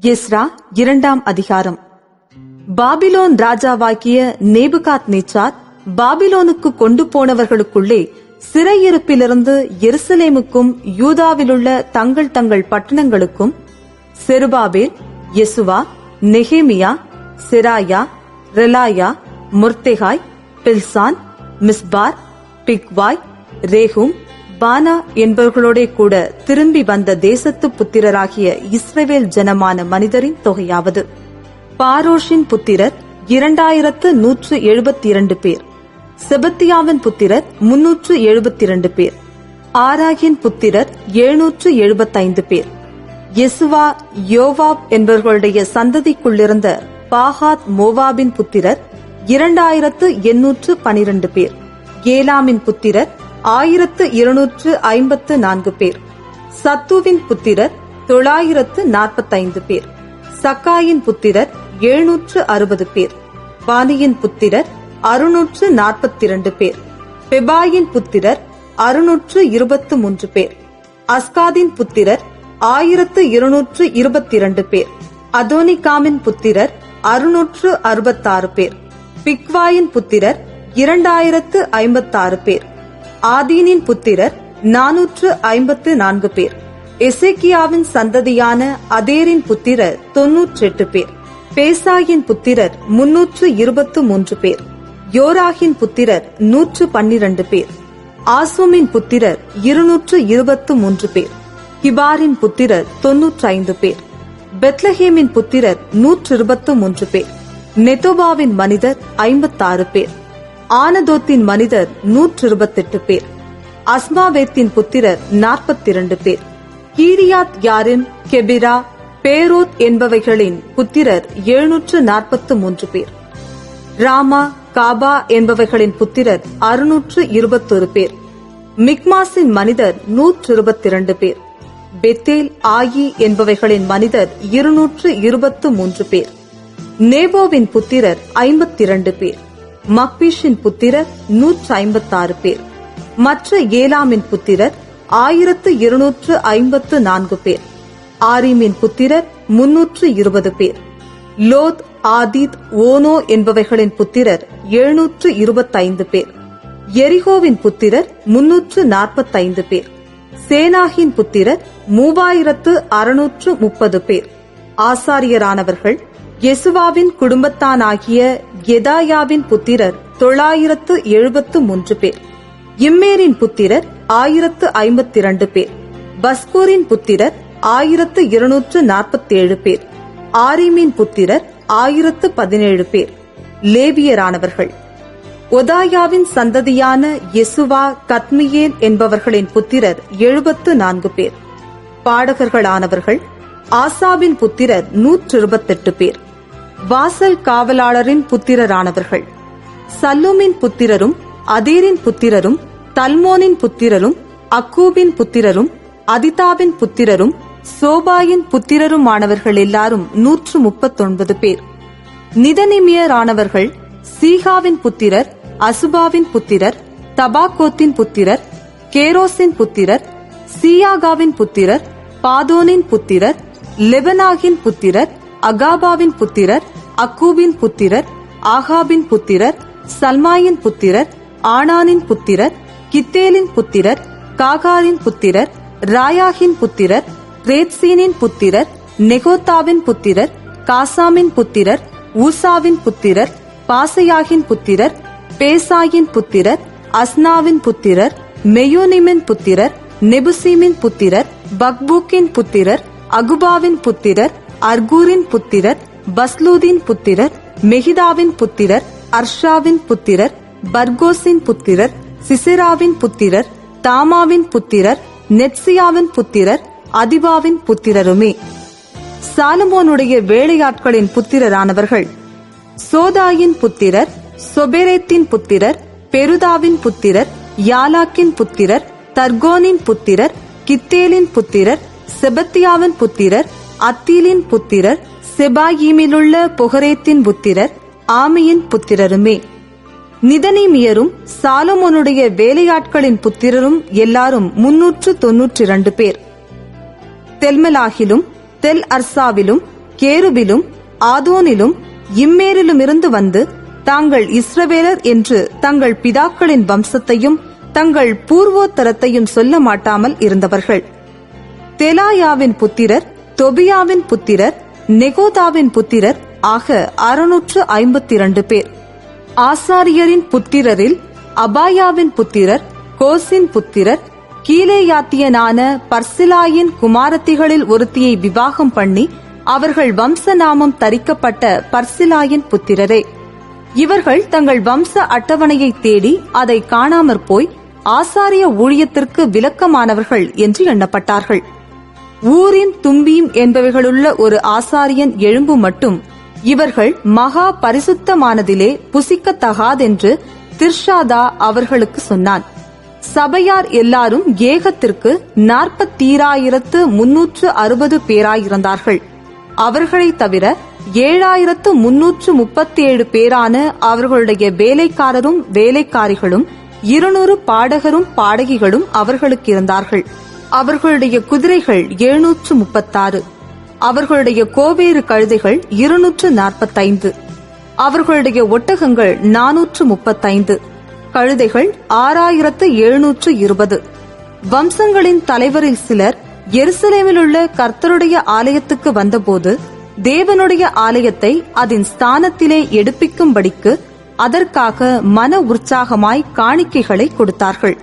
Ezra இரண்டாம் அதிகாரம். Babylon ராஜாவாகிய நேபுகாத் நேச்சார் பாபிலோனுக்கு கொண்டு போனவர்களுக்குள்ளே சிறையிருப்பிலிருந்து எருசலேமுக்கும் யூதாவிலுள்ள தங்கள் தங்கள் பட்டணங்களுக்கும் Zerubbabel Jeshua Nehemiah Seraiah Reelaiah Mordecai Bilshan Mispar Bigvai Rehum Baanah என்பவர்களோடே கூட திரும்பி வந்த தேசத்து புத்திரராகிய இஸ்ரவேல் ஜனமான மனிதரின் தொகையாவது. பாரோஷின் புத்திரர் இரண்டாயிரத்து நூற்று எழுபத்தி இரண்டு பேர். செபத்தியாவின் புத்திரர் முன்னூற்று எழுபத்தி இரண்டு பேர். ஆராகின் புத்திரர் எழுநூற்று எழுபத்தைந்து பேர். யெசுவா யோவாப் என்பவர்களுடைய சந்ததிக்குள்ளிருந்த பாகாத் மோவாபின் புத்திரர் இரண்டாயிரத்து எண்ணூற்று பனிரெண்டு பேர். ஏலாமின் புத்திரர் ஆயிரத்து இருநூற்று ஐம்பத்து நான்கு பேர். சத்துவின் புத்திரர் தொள்ளாயிரத்து நாற்பத்தைந்து பேர். சக்காயின் புத்திரர் எழுநூற்று அறுபது பேர். பாணியின் புத்திரர் அறுநூற்று நாற்பத்தி இரண்டு பேர். பெபாயின் புத்திரர் அறுநூற்று இருபத்து மூன்று பேர். அஸ்காதின் புத்திரர் ஆயிரத்து இருநூற்று இருபத்தி இரண்டு பேர். அதோனிகாமின் புத்திரர் அறுநூற்று அறுபத்தாறு பேர். பிக்வாயின் புத்திரர் இரண்டாயிரத்து ஐம்பத்தாறு பேர். ஆதீனின் புத்திரர் நானூற்று ஐம்பத்து நான்கு பேர். எசேக்கியாவின் சந்ததியான அதேரின் புத்திரர் தொன்னூற்றெட்டு பேர். பேசாயின் புத்திரர் முன்னூற்று இருபத்து மூன்று பேர். யோராகின் புத்திரர் நூற்று பன்னிரண்டு பேர். ஆசோமின் புத்திரர் இருநூற்று இருபத்து மூன்று பேர். கிபாரின் புத்திரர் தொன்னூற்றி ஐந்து பேர். பெத்லஹேமின் புத்திரர் நூற்று இருபத்து மூன்று பேர். நெத்தோபாவின் மனிதர் ஐம்பத்தாறு பேர். ஆனதோத்தின் மனிதர் நூற்று இருபத்தெட்டு பேர். அஸ்மாவேத்தின் புத்திரர் நாற்பத்தி இரண்டு பேர். கீரியாத் யாரின் கெபிரா பேரோத் என்பவைகளின் புத்திரர் எழுநூற்று நாற்பத்து மூன்று பேர். ராமா காபா என்பவைகளின் புத்திரர் அறுநூற்று இருபத்தொரு பேர். மிக்மாஸின் மனிதர் நூற்று இருபத்தி இரண்டு பேர். பெத்தேல் ஆயி என்பவைகளின் மனிதர் இருநூற்று இருபத்து மூன்று பேர். நேபோவின் புத்திரர் ஐம்பத்தி இரண்டு பேர். மக்பீஷின் புத்திரர் நூற்று ஐம்பத்தாறு பேர். மற்ற ஏலாமின் புத்திரர் ஆயிரத்து இருநூற்று ஐம்பத்து நான்கு பேர். ஆரிமின் புத்திரர் முன்னூற்று இருபது பேர். லோத் ஆதித் ஓனோ என்பவைகளின் புத்திரர் எழுநூற்று இருபத்தைந்து பேர். எரிகோவின் புத்திரர் முன்னூற்று நாற்பத்தைந்து பேர். சேனாகின் புத்திரர் மூவாயிரத்து அறுநூற்று முப்பது பேர். ஆசாரியரானவர்கள் யெசுவாவின் குடும்பத்தானாகிய கெதாயாவின் புத்திரர் தொள்ளாயிரத்து எழுபத்து மூன்று பேர். இம்மேரின் புத்திரர் ஆயிரத்து ஐம்பத்தி இரண்டு பேர். பஸ்கூரின் புத்திரர் ஆயிரத்து இருநூற்று நாற்பத்தி ஏழு பேர். ஆரிமின் புத்திரர் ஆயிரத்து பதினேழு பேர். லேவியரானவர்கள். ஒதாயாவின் சந்ததியான யெசுவா கத்மியேல் என்பவர்களின் புத்திரர் எழுபத்து நான்கு பேர். பாடகர்களானவர்கள். ஆசாவின் புத்திரர் நூற்று இருபத்தெட்டு பேர். வாசல் காவலாளரின் புத்திரரானவர்கள். சல்லூமின் புத்திரரும் அதீரின் புத்திரரும் தல்மோனின் புத்திரரும் அக்கூபின் புத்திரரும் அதிதாவின் புத்திரரும் சோபாயின் புத்திரருமானவர்கள் எல்லாரும் நூற்று முப்பத்தொன்பது பேர். நிதனிமியரானவர்கள் சீகாவின் புத்திரர் அசுபாவின் புத்திரர் தபாகோத்தின் புத்திரர் கேரோசின் புத்திரர் சியாகாவின் புத்திரர் பாதோனின் புத்திரர் லெபனாகின் புத்திரர் அகாபாவின் புத்திரர் அக்கூபின் புத்திரர் ஆகாபின் புத்திரர் சல்மாயின் புத்திரர் ஆனானின் புத்திரர் கித்தேலின் புத்திரர் காகாரின் புத்திரர் ராயாகின் புத்திரர் ரேத்சீனின் புத்திரர் நெகோத்தாவின் புத்திரர் காசாமின் புத்திரர் ஊசாவின் புத்திரர் பாசையாகின் புத்திரர் பேசாயின் புத்திரர் அஸ்னாவின் புத்திரர் மெயோனிமின் புத்திரர் நெபுசீமின் புத்திரர் பக்பூக்கின் புத்திரர் அகுபாவின் புத்திரர் அர்கூரின் புத்திரர் பஸ்லூதின் புத்திரர் மெஹிதாவின் புத்திரர் அர்ஷாவின் புத்திரர் பர்கோஸின் புத்திரர் சிசிராவின் புத்திரர் தாமாவின் புத்திரர் நெட்சியாவின் புத்திரர் அதிபாவின் புத்திரருமே. சாலமோனுடைய வேலையாட்களின் புத்திரரானவர்கள். சோதாயின் புத்திரர் சொபெரேத்தின் புத்திரர் பெருதாவின் புத்திரர் யாலாக்கின் புத்திரர் தர்கோனின் புத்திரர் கித்தேலின் புத்திரர் செபத்தியாவின் புத்திரர் அத்தீலின் புத்திரர் செபாயீமிலுள்ள பொகரேத்தின் புத்திரர் ஆமியின் புத்திரருமே. நிதனிமியரும் சாலமோனுடைய வேலையாட்களின் புத்திரரும் எல்லாரும் முன்னூற்று தொன்னூற்றி இரண்டு பேர். தெல்மெலாகிலும் தெல் அர்சாவிலும் கேருபிலும் ஆதோனிலும் இம்மேரிலுமிருந்து வந்து தாங்கள் இஸ்ரவேலர் என்று தங்கள் பிதாக்களின் வம்சத்தையும் தங்கள் பூர்வோத்தரத்தையும் சொல்ல மாட்டாமல் இருந்தவர்கள். தெலாயாவின் புத்திரர் தொபியாவின் புத்திரர் நெகோதாவின் புத்திரர் ஆக அறுநூற்று ஐம்பத்தி இரண்டு பேர். ஆசாரியரின் புத்திரரில் அபாயாவின் புத்திரர் கோசின் புத்திரர் கீலேயாத்தியனான பர்சிலாயின் குமாரத்திகளில் ஒருத்தியை விவாகம் பண்ணி அவர்கள் வம்ச நாமம் தரிக்கப்பட்ட பர்சிலாயின் புத்திரரே. இவர்கள் தங்கள் வம்ச அட்டவணையை தேடி அதை காணாமற் போய் ஆசாரிய ஊழியத்திற்கு விலக்கமானவர்கள் என்று எண்ணப்பட்டார்கள். ஊரின் தும்பியும் என்பவைகளுள்ள ஒரு ஆசாரியன் எழும்பு மட்டும். இவர்கள் மகா பரிசுத்தமானதிலே புசிக்கத்தகாதென்று திர்ஷாதா அவர்களுக்கு சொன்னான். சபையார் எல்லாரும் ஏகத்திற்கு நாற்பத்தீராயிரத்து முன்னூற்று அறுபது பேராயிருந்தார்கள். அவர்களைத் தவிர ஏழாயிரத்து முன்னூற்று முப்பத்தி ஏழு பேரான அவர்களுடைய வேலைக்காரரும் வேலைக்காரிகளும் இருநூறு பாடகரும் பாடகிகளும் அவர்களுக்கு இருந்தார்கள். அவர்களுடைய குதிரைகள் எழுநூற்று முப்பத்தாறு அவர்களுடைய கோவேறு கழுதைகள் இருநூற்று நாற்பத்தைந்து அவர்களுடைய ஒட்டகங்கள் நானூற்று முப்பத்தைந்து கழுதைகள் ஆறாயிரத்து எழுநூற்று இருபது. வம்சங்களின் தலைவரில் சிலர் எருசலேமிலுள்ள கர்த்தருடைய ஆலயத்துக்கு வந்தபோது தேவனுடைய ஆலயத்தை அதன் ஸ்தானத்திலே எடுப்பிக்கும்படிக்கு அதற்காக மன உற்சாகமாய் காணிக்கைகளை கொடுத்தார்கள்.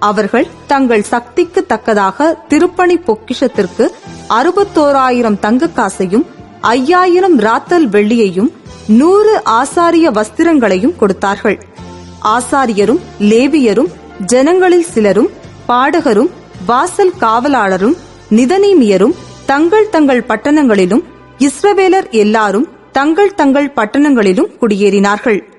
அவர்கள் தங்கள் சக்திக்கு தக்கதாக திருப்பணி பொக்கிஷத்திற்கு அறுபத்தோராயிரம் தங்க காசையும் ஐயாயிரம் ராத்தல் வெள்ளியையும் நூறு ஆசாரிய வஸ்திரங்களையும் கொடுத்தார்கள். ஆசாரியரும் லேவியரும் ஜனங்களில் சிலரும் பாடகரும் வாசல் காவலாளரும் நிதனீமியரும் தங்கள் தங்கள் பட்டணங்களிலும் இஸ்ரவேலர் எல்லாரும் தங்கள் தங்கள் பட்டணங்களிலும் குடியேறினார்கள்.